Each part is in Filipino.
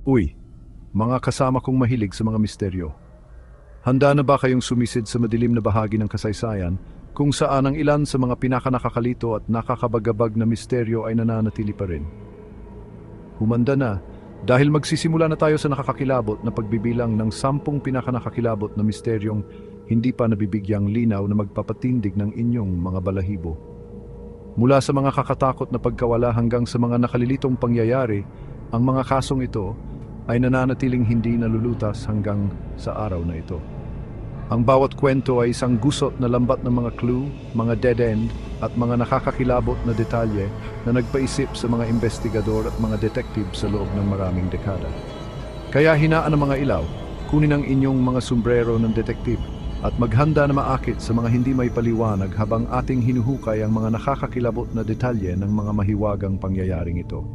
Uy, mga kasama kong mahilig sa mga misteryo. Handa na ba kayong sumisid sa madilim na bahagi ng kasaysayan kung saan ang ilan sa mga pinakanakakalito at nakakabagabag na misteryo ay nananatili pa rin? Humanda na dahil magsisimula na tayo sa nakakakilabot na pagbibilang ng sampung pinakanakakilabot na misteryong hindi pa nabibigyang linaw na magpapatindig ng inyong mga balahibo. Mula sa mga kakatakot na pagkawala hanggang sa mga nakalilitong pangyayari, ang mga kasong ito ay nananatiling hindi nalulutas hanggang sa araw na ito. Ang bawat kwento ay isang gusot na lambat ng mga clue, mga dead end, at mga nakakakilabot na detalye na nagpaisip sa mga investigador at mga detective sa loob ng maraming dekada. Kaya hinaan ng mga ilaw, kunin ang inyong mga sombrero ng detective at maghanda na maakit sa mga hindi may paliwanag habang ating hinuhukay ang mga nakakakilabot na detalye ng mga mahiwagang pangyayaring ito.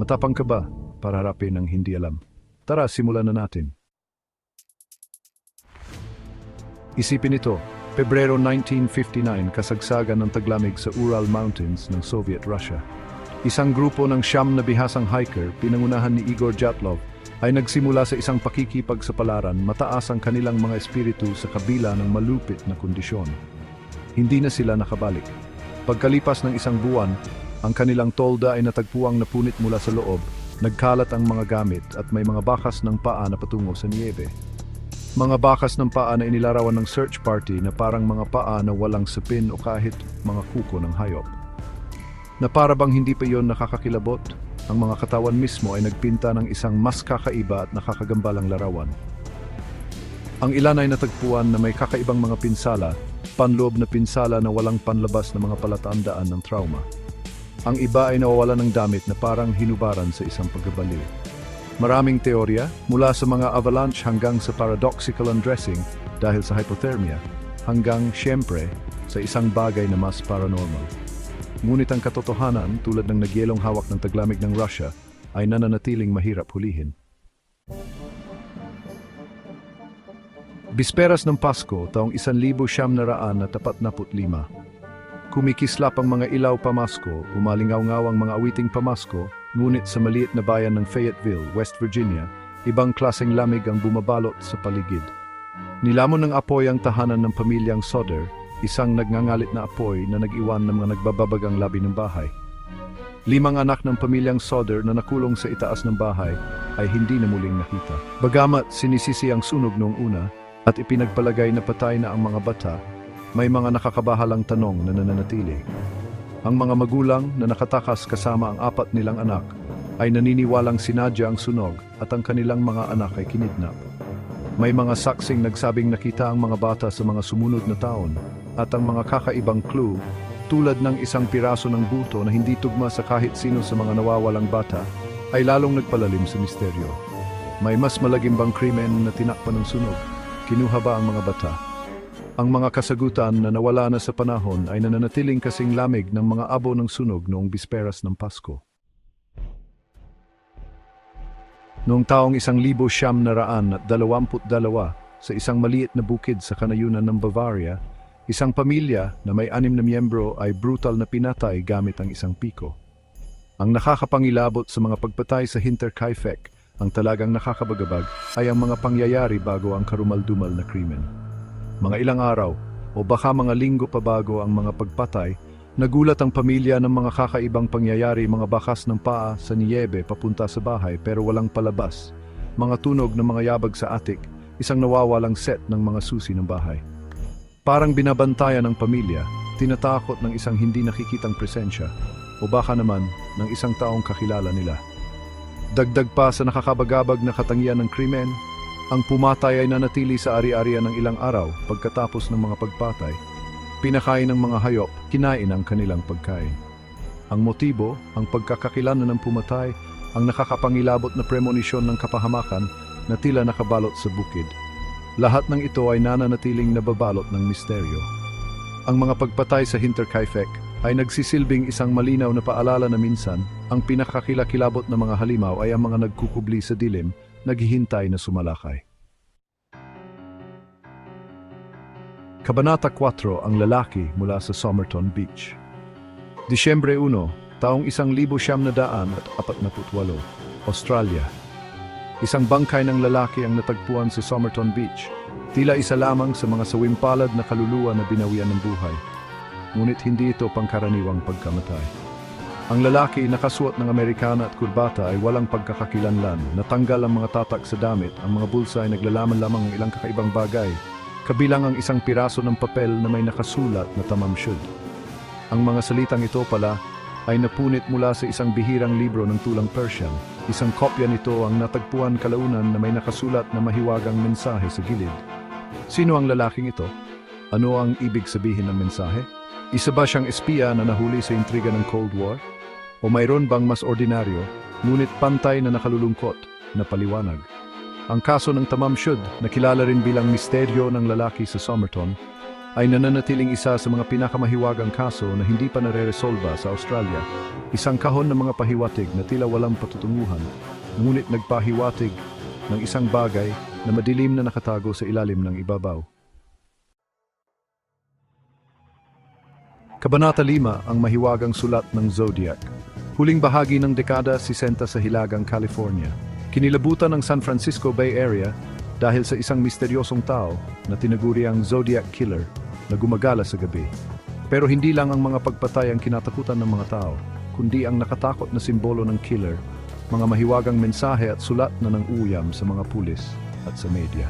Matapang ka ba para harapin ang hindi alam? Tara, simulan na natin. Isipin ito, Pebrero 1959 kasagsagan ng taglamig sa Ural Mountains ng Soviet Russia. Isang grupo ng siyam na bihasang hiker, pinangunahan ni Igor Jatlov, ay nagsimula sa isang pakikipagsapalaran mataas ang kanilang mga espiritu sa kabila ng malupit na kondisyon. Hindi na sila nakabalik. Pagkalipas ng isang buwan, ang kanilang tolda ay natagpuang napunit mula sa loob, nagkalat ang mga gamit at may mga bakas ng paa na patungo sa niebe. Mga bakas ng paa na inilarawan ng search party na parang mga paa na walang sapin o kahit mga kuko ng hayop. Na para bang hindi pa yon nakakakilabot, ang mga katawan mismo ay nagpinta ng isang mas kakaiba at nakakagambalang larawan. Ang ilan ay natagpuan na may kakaibang mga pinsala, panloob na pinsala na walang panlabas na mga palatandaan ng trauma. Ang iba ay nawawala ng damit na parang hinubaran sa isang pagbabaliw. Maraming teorya, mula sa mga avalanche hanggang sa paradoxical undressing dahil sa hypothermia, hanggang, siyempre, sa isang bagay na mas paranormal. Ngunit ang katotohanan, tulad ng nagyelong hawak ng taglamig ng Russia, ay nananatiling mahirap hulihin. Bisperas ng Pasko, taong 1975, Kumikislap ang mga ilaw pamasko, umalingaw-ngaw ang mga awiting pamasko, ngunit sa maliit na bayan ng Fayetteville, West Virginia, ibang klaseng lamig ang bumabalot sa paligid. Nilamon ng apoy ang tahanan ng pamilyang Soder, isang nagngangalit na apoy na nag-iwan ng mga nagbababagang labi ng bahay. Limang anak ng pamilyang Soder na nakulong sa itaas ng bahay ay hindi na muling nakita. Bagamat sinisisi ang sunog noong una at ipinagpalagay na patay na ang mga bata, may mga nakakabahalang tanong na nananatili. Ang mga magulang na nakatakas kasama ang apat nilang anak ay naniniwalang sinadya ang sunog at ang kanilang mga anak ay kinidnap. May mga saksing nagsabing nakita ang mga bata sa mga sumunod na taon at ang mga kakaibang clue tulad ng isang piraso ng buto na hindi tugma sa kahit sino sa mga nawawalang bata ay lalong nagpalalim sa misteryo. May mas malagim bang krimen na tinakpan ng sunog? Kinuha ba ang mga bata? Ang mga kasagutan na nawala na sa panahon ay nananatiling kasing lamig ng mga abo ng sunog noong bisperas ng Pasko. Noong taong isang libo siyam na raan at dalawamput dalawa sa isang maliit na bukid sa kanayunan ng Bavaria, isang pamilya na may anim na miyembro ay brutal na pinatay gamit ang isang piko. Ang nakakapangilabot sa mga pagpatay sa Hinterkaifeck, ang talagang nakakabagabag, ay ang mga pangyayari bago ang karumaldumal na krimen. Mga ilang araw o baka mga linggo pa bago ang mga pagpatay, nagulat ang pamilya ng mga kakaibang pangyayari mga bakas ng paa sa niyebe papunta sa bahay pero walang palabas, mga tunog ng mga yabag sa atik, isang nawawalang set ng mga susi ng bahay. Parang binabantayan ng pamilya, tinatakot ng isang hindi nakikitang presensya o baka naman ng isang taong kakilala nila. Dagdag pa sa nakakabagabag na katangian ng krimen, ang pumatay ay nanatili sa ari-arian ng ilang araw pagkatapos ng mga pagpatay. Pinakain ng mga hayop, kinain ang kanilang pagkain. Ang motibo, ang pagkakakilala ng pumatay, ang nakakapangilabot na premonisyon ng kapahamakan na tila nakabalot sa bukid. Lahat ng ito ay nananatiling nababalot ng misteryo. Ang mga pagpatay sa Hinterkaifeck ay nagsisilbing isang malinaw na paalala na minsan ang pinakakilakilabot na mga halimaw ay ang mga nagkukubli sa dilim naghihintay na sumalakay. Kabanata 4 ang lalaki mula sa Somerton Beach. Disyembre 1, taong 1948, Australia. Isang bangkay ng lalaki ang natagpuan sa Somerton Beach. Tila isa lamang sa mga sawimpalad na kaluluwa na binawian ng buhay. Ngunit hindi ito pangkaraniwang pagkamatay. Ang lalaki nakasuot ng Amerikana at kurbata ay walang pagkakakilanlan. Natanggal ang mga tatak sa damit, ang mga bulsa ay naglalaman lamang ng ilang kakaibang bagay. Kabilang ang isang piraso ng papel na may nakasulat na tamam should. Ang mga salitang ito pala ay napunit mula sa isang bihirang libro ng tulang Persian. Isang kopya nito ang natagpuan kalaunan na may nakasulat na mahiwagang mensahe sa gilid. Sino ang lalaking ito? Ano ang ibig sabihin ng mensahe? Isa ba siyang espiya na nahuli sa intriga ng Cold War? O mayroon bang mas ordinaryo, ngunit pantay na nakalulungkot, na paliwanag? Ang kaso ng Tamam Shud, na kilala rin bilang misteryo ng lalaki sa Somerton, ay nananatiling isa sa mga pinakamahiwagang kaso na hindi pa nare-resolba sa Australia. Isang kahon ng mga pahiwatig na tila walang patutunguhan, ngunit nagpahiwatig ng isang bagay na madilim na nakatago sa ilalim ng ibabaw. Kabanata 5 ang mahiwagang sulat ng Zodiac. Huling bahagi ng dekada 60 sa Hilagang, California. Kinilabutan ng San Francisco Bay Area dahil sa isang misteryosong tao na tinaguri ang Zodiac Killer na gumagala sa gabi. Pero hindi lang ang mga pagpatay ang kinatakutan ng mga tao, kundi ang nakatakot na simbolo ng killer, mga mahiwagang mensahe at sulat na ng uyam sa mga pulis at sa media.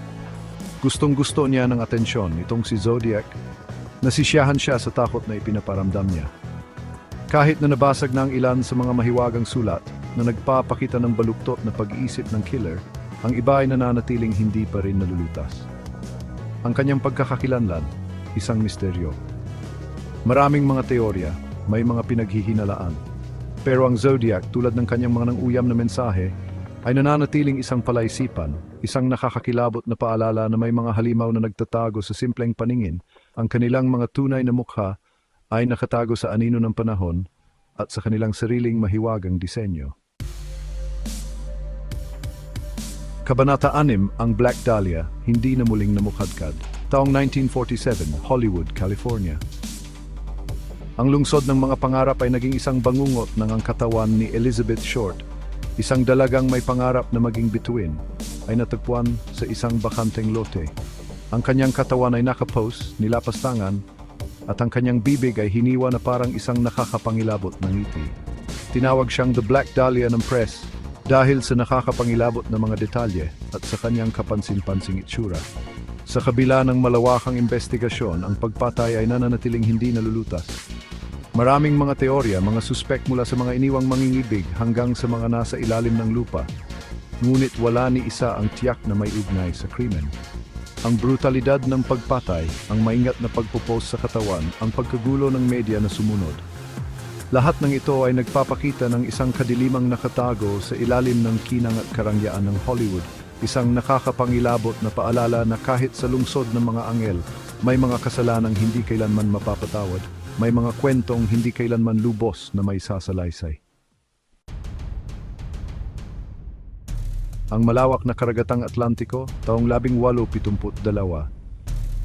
Gustong gusto niya ng atensyon itong si Zodiac Nasisiyahan siya sa takot na ipinaparamdam niya. Kahit na nabasag na ang ilan sa mga mahiwagang sulat na nagpapakita ng baluktot na pag-iisip ng killer, ang iba ay nananatiling hindi pa rin nalulutas. Ang kanyang pagkakakilanlan, isang misteryo. Maraming mga teorya, may mga pinaghihinalaan. Pero ang Zodiac, tulad ng kanyang mga nang-uyam na mensahe, ay nananatiling isang palaisipan, isang nakakakilabot na paalala na may mga halimaw na nagtatago sa simpleng paningin ang kanilang mga tunay na mukha ay nakatago sa anino ng panahon at sa kanilang sariling mahiwagang disenyo. Kabanata 6 ang Black Dahlia, hindi na muling namukadkad. Taong 1947, Hollywood, California. Ang lungsod ng mga pangarap ay naging isang bangungot ng ang katawan ni Elizabeth Short, isang dalagang may pangarap na maging bituin, ay natagpuan sa isang bakanteng lote. Ang kanyang katawan ay nakapose, nilapastangan, at ang kanyang bibig ay hiniwa na parang isang nakakapangilabot na ngiti. Tinawag siyang The Black Dahlia ng press dahil sa nakakapangilabot na mga detalye at sa kanyang kapansin-pansing itsura. Sa kabila ng malawakang investigasyon, ang pagpatay ay nananatiling hindi nalulutas. Maraming mga teorya, mga suspek mula sa mga iniwang mangingibig hanggang sa mga nasa ilalim ng lupa. Ngunit wala ni isa ang tiyak na may ugnay sa krimen. Ang brutalidad ng pagpatay, ang maingat na pagpupost sa katawan, ang pagkagulo ng media na sumunod. Lahat ng ito ay nagpapakita ng isang kadilimang nakatago sa ilalim ng kinang at karangyaan ng Hollywood, isang nakakapangilabot na paalala na kahit sa lungsod ng mga angel, may mga kasalanang hindi kailanman mapapatawad, may mga kwentong hindi kailanman lubos na may sasalaysay. Ang malawak na karagatang Atlantiko, taong 1872.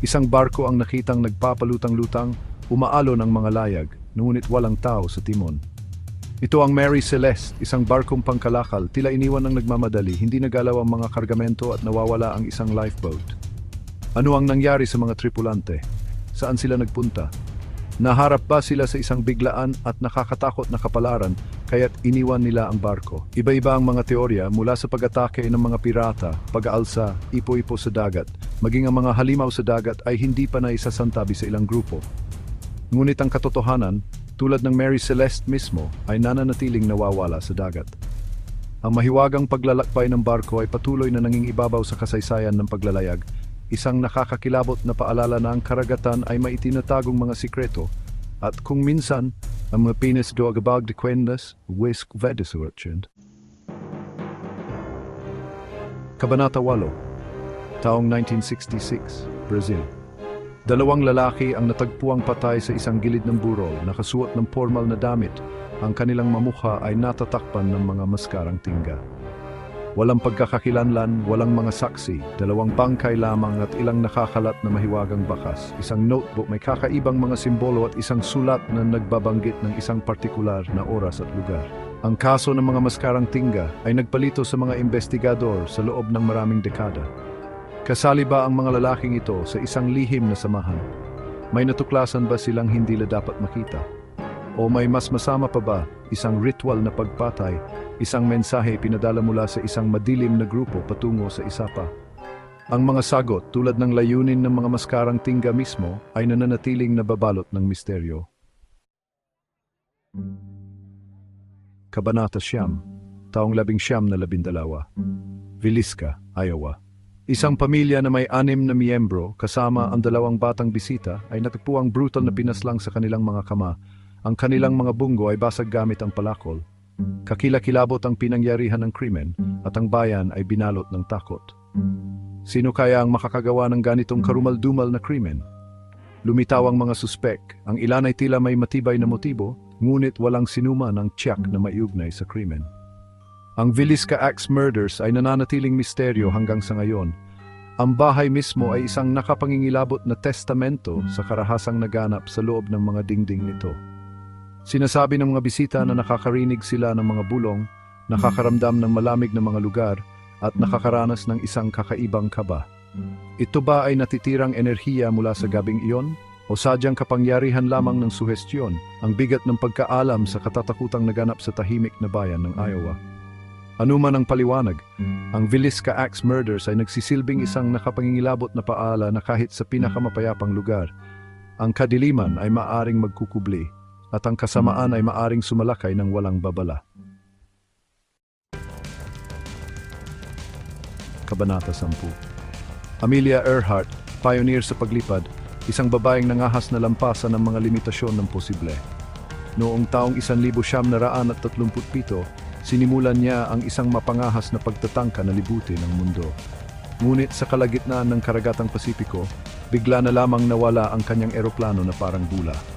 Isang barko ang nakitang nagpapalutang-lutang, umaalo ng mga layag, ngunit walang tao sa timon. Ito ang Mary Celeste, isang barkong pangkalakal, tila iniwan ng nagmamadali, hindi nagalaw ang mga kargamento at nawawala ang isang lifeboat. Ano ang nangyari sa mga tripulante? Saan sila nagpunta? Naharap ba sila sa isang biglaan at nakakatakot na kapalaran kaya't iniwan nila ang barko? Iba-iba ang mga teorya mula sa pag-atake ng mga pirata, pag-aalsa, ipo-ipo sa dagat, maging ang mga halimaw sa dagat ay hindi pa na isasantabi sa ilang grupo. Ngunit ang katotohanan, tulad ng Mary Celeste mismo, ay nananatiling nawawala sa dagat. Ang mahiwagang paglalakbay ng barko ay patuloy na nanging ibabaw sa kasaysayan ng paglalayag, isang nakakakilabot na paalala na ang karagatan ay may itinatagong mga sikreto, at kung minsan, ang mga pinis do agabag de kwendas, wisk vedesurchend. Kabanata 8, taong 1966, Brazil. Dalawang lalaki ang natagpuang patay sa isang gilid ng burol, nakasuot ng formal na damit. Ang kanilang mamukha ay natatakpan ng mga maskarang tingga. Walang pagkakakilanlan, walang mga saksi, dalawang bangkay lamang at ilang nakakalat na mahiwagang bakas. Isang notebook may kakaibang mga simbolo at isang sulat na nagbabanggit ng isang partikular na oras at lugar. Ang kaso ng mga maskarang tingga ay nagpalito sa mga investigador sa loob ng maraming dekada. Kasali ba ang mga lalaking ito sa isang lihim na samahan? May natuklasan ba silang hindi la dapat makita? O may mas masama pa ba, isang ritual na pagpatay, isang mensahe pinadala mula sa isang madilim na grupo patungo sa isa pa? Ang mga sagot tulad ng layunin ng mga maskarang tingga mismo ay nananatiling nababalot ng misteryo. Kabanata Siyam, taong labing siyam na labindalawa. Villisca, Iowa. Isang pamilya na may anim na miyembro kasama ang dalawang batang bisita ay natagpuang brutal na pinaslang sa kanilang mga kama. Ang kanilang mga bunggo ay basag gamit ang palakol. Kakilakilabot ang pinangyarihan ng krimen at ang bayan ay binalot ng takot. Sino kaya ang makakagawa ng ganitong karumaldumal na krimen? Lumitaw ang mga suspek, ang ilan ay tila may matibay na motibo, ngunit walang sinuma ng tiyak na maiugnay sa krimen. Ang Villisca Axe Murders ay nananatiling misteryo hanggang sa ngayon. Ang bahay mismo ay isang nakapangingilabot na testamento sa karahasang naganap sa loob ng mga dingding nito. Sinasabi ng mga bisita na nakakarinig sila ng mga bulong, nakakaramdam ng malamig na mga lugar, at nakakaranas ng isang kakaibang kaba. Ito ba ay natitirang enerhiya mula sa gabing iyon? O sadyang kapangyarihan lamang ng suhestyon, ang bigat ng pagkaalam sa katatakutang naganap sa tahimik na bayan ng Iowa? Ano man ang paliwanag, ang Villisca Axe Murders ay nagsisilbing isang nakapangingilabot na paala na kahit sa pinakamapayapang lugar, ang kadiliman ay maaring magkukubli at ang kasamaan ay maaring sumalakay ng walang babala. Kabanata 10 Amelia Earhart, pioneer sa paglipad, isang babaeng nangahas na lampasan ng mga limitasyon ng posible. Noong taong 1937, sinimulan niya ang isang mapangahas na pagtatangka na libutin ang mundo. Ngunit sa kalagitnaan ng karagatang Pasipiko, bigla na lamang nawala ang kanyang eroplano na parang bula.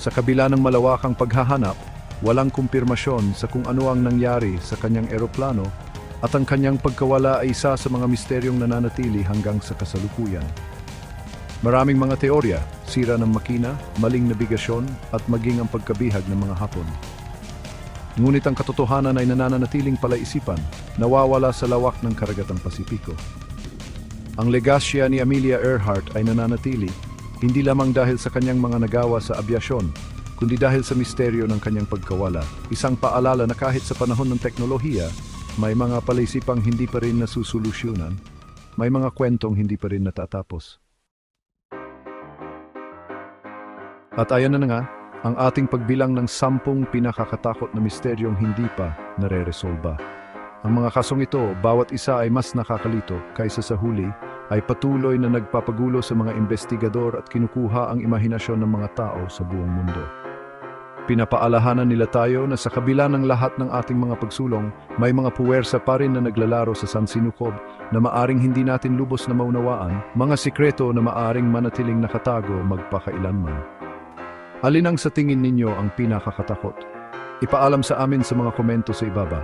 Sa kabila ng malawakang paghahanap, walang kumpirmasyon sa kung ano ang nangyari sa kanyang eroplano at ang kanyang pagkawala ay isa sa mga misteryong nananatili hanggang sa kasalukuyan. Maraming mga teorya, sira ng makina, maling nabigasyon at maging ang pagkabihag ng mga hapon. Ngunit ang katotohanan ay nananatiling palaisipan, nawawala sa lawak ng karagatang Pasipiko. Ang legasya ni Amelia Earhart ay nananatili, hindi lamang dahil sa kanyang mga nagawa sa abyasyon, kundi dahil sa misteryo ng kanyang pagkawala. Isang paalala na kahit sa panahon ng teknolohiya, may mga palaisipang hindi pa rin nasusolusyonan, may mga kwentong hindi pa rin natatapos. At ayan na na nga, ang ating pagbilang ng sampung pinakakatakot na misteryong hindi pa nare-resolba. Ang mga kasong ito, bawat isa ay mas nakakalito kaysa sa huli, ay patuloy na nagpapagulo sa mga investigador at kinukuha ang imahinasyon ng mga tao sa buong mundo. Pinapaalahanan nila tayo na sa kabila ng lahat ng ating mga pagsulong, may mga puwersa pa rin na naglalaro sa San Sinukob na maaring hindi natin lubos na maunawaan, mga sikreto na maaring manatiling nakatago magpakailanman. Alin ang sa tingin ninyo ang pinakakatakot? Ipaalam sa amin sa mga komento sa ibaba.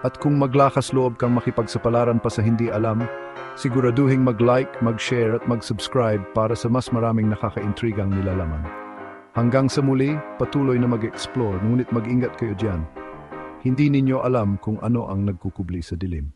At kung maglakas loob kang makipagsapalaran pa sa hindi alam, siguraduhing mag-like, mag-share at mag-subscribe para sa mas maraming nakakaintrigang nilalaman. Hanggang sa muli, patuloy na mag-explore ngunit mag-ingat kayo dyan. Hindi ninyo alam kung ano ang nagkukubli sa dilim.